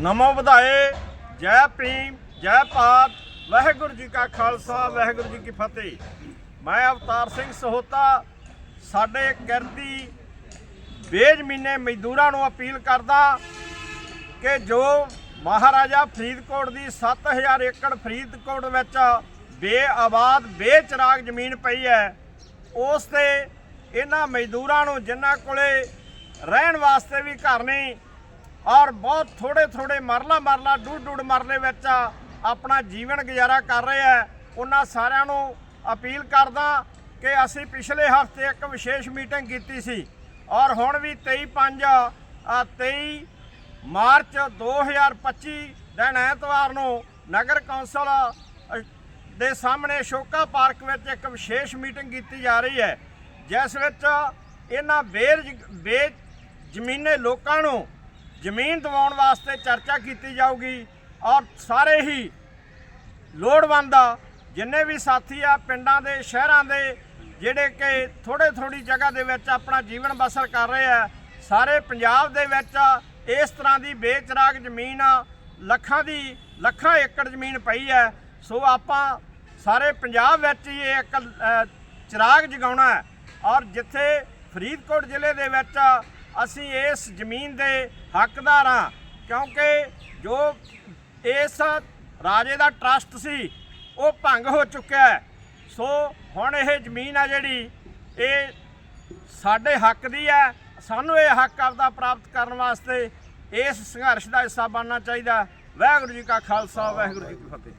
ਨਮੋ ਵਧਾਏ ਜੈ ਪ੍ਰੀਮ ਜੈ ਪਾਤ ਵਾਹਿਗੁਰੂ ਜੀ ਕਾ ਖਾਲਸਾ, ਵਾਹਿਗੁਰੂ ਜੀ ਕੀ ਫਤਿਹ। ਮੈਂ ਅਵਤਾਰ ਸਿੰਘ ਸਹੋਤਾ, ਸਾਡੇ ਕਿਰਤੀ ਬੇਜ਼ਮੀਨੇ ਮਜ਼ਦੂਰਾਂ ਨੂੰ ਅਪੀਲ ਕਰਦਾ ਕਿ ਜੋ ਮਹਾਰਾਜਾ ਫਰੀਦਕੋਟ ਦੀ 7000 ਏਕੜ ਫਰੀਦਕੋਟ ਵਿੱਚ ਬੇਆਬਾਦ, ਬੇਚਰਾਗ ਜ਼ਮੀਨ ਪਈ ਹੈ, ਉਸ ਤੇ ਇਹਨਾਂ ਮਜ਼ਦੂਰਾਂ ਨੂੰ ਜਿਨ੍ਹਾਂ ਕੋਲੇ ਰਹਿਣ ਵਾਸਤੇ ਵੀ ਘਰ ਨਹੀਂ ਔਰ ਬਹੁਤ ਥੋੜੇ ਥੋੜੇ ਮਰਲਾ ਮਰਲਾ, ਡੂਡ ਡੂਡ ਮਰਲੇ ਵਿੱਚ ਆਪਣਾ ਜੀਵਨ ਗੁਜ਼ਾਰਾ ਕਰ ਰਿਹਾ ਆ ਉਹਨਾਂ ਸਾਰਿਆਂ ਨੂੰ ਅਪੀਲ ਕਰਦਾ ਕਿ ਅਸੀਂ ਪਿਛਲੇ ਹਫ਼ਤੇ ਇੱਕ ਵਿਸ਼ੇਸ਼ ਮੀਟਿੰਗ ਕੀਤੀ ਸੀ ਔਰ ਹੁਣ ਵੀ 23 5 23 ਮਾਰਚ 2025 ਦਿਨ ਐਤਵਾਰ ਨੂੰ ਨਗਰ ਕੌਂਸਲ ਦੇ ਸਾਹਮਣੇ ਸ਼ੋਕਾ ਪਾਰਕ ਵਿੱਚ ਇੱਕ ਵਿਸ਼ੇਸ਼ ਮੀਟਿੰਗ ਕੀਤੀ ਜਾ ਰਹੀ ਹੈ। ਜਿਸ ਵਿੱਚ ਇਹਨਾਂ ਬੇਰ ਬੇ ਜ਼ਮੀਨੇ ਲੋਕਾਂ ਨੂੰ ਜ਼ਮੀਨ ਦਿਵਾਉਣ ਵਾਸਤੇ ਚਰਚਾ ਕੀਤੀ ਜਾਊਗੀ ਔਰ ਸਾਰੇ ਹੀ ਲੋੜਵੰਦ ਆ, ਜਿੰਨੇ ਵੀ ਸਾਥੀ ਆ ਪਿੰਡਾਂ ਦੇ ਸ਼ਹਿਰਾਂ ਦੇ ਜਿਹੜੇ ਕਿ ਥੋੜੇ ਥੋੜੀ ਜਗ੍ਹਾ ਦੇ ਵਿੱਚ ਆਪਣਾ ਜੀਵਨ ਬਸਰ ਕਰ ਰਹੇ ਆ ਸਾਰੇ ਪੰਜਾਬ ਦੇ ਵਿੱਚ ਇਸ ਤਰ੍ਹਾਂ ਦੀ ਬੇਚਰਾਗ ਜ਼ਮੀਨ ਆ ਲੱਖਾਂ ਦੀ ਲੱਖਾਂ ਏਕੜ ਜ਼ਮੀਨ ਪਈ ਹੈ ਸੋ ਆਪਾਂ ਸਾਰੇ ਪੰਜਾਬ ਵਿੱਚ ਹੀ ਇਹ ਇੱਕ ਚਿਰਾਗ ਜਗਾਉਣਾ ਹੈ ਔਰ ਜਿੱਥੇ ਫਰੀਦਕੋਟ ਜ਼ਿਲ੍ਹੇ ਦੇ ਵਿੱਚ ਅਸੀਂ ਇਸ ਜ਼ਮੀਨ ਦੇ ਹੱਕਦਾਰ ਹਾਂ, ਕਿਉਂਕਿ ਜੋ ਇਸ ਰਾਜੇ ਦਾ ਟਰਸਟ ਸੀ, ਉਹ ਭੰਗ ਹੋ ਚੁੱਕਿਆ ਹੈ। ਸੋ ਹੁਣ ਇਹ ਜ਼ਮੀਨ ਆ ਜਿਹੜੀ, ਇਹ ਸਾਡੇ ਹੱਕ ਦੀ ਹੈ। ਸਾਨੂੰ ਇਹ ਹੱਕ ਆਪਦਾ ਪ੍ਰਾਪਤ ਕਰਨ ਵਾਸਤੇ ਇਸ ਸੰਘਰਸ਼ ਦਾ ਹਿੱਸਾ ਬਣਨਾ ਚਾਹੀਦਾ। ਵਾਹਿਗੁਰੂ ਜੀ ਕਾ ਖਾਲਸਾ, ਵਾਹਿਗੁਰੂ ਜੀ ਕੀ ਫਤਿਹ।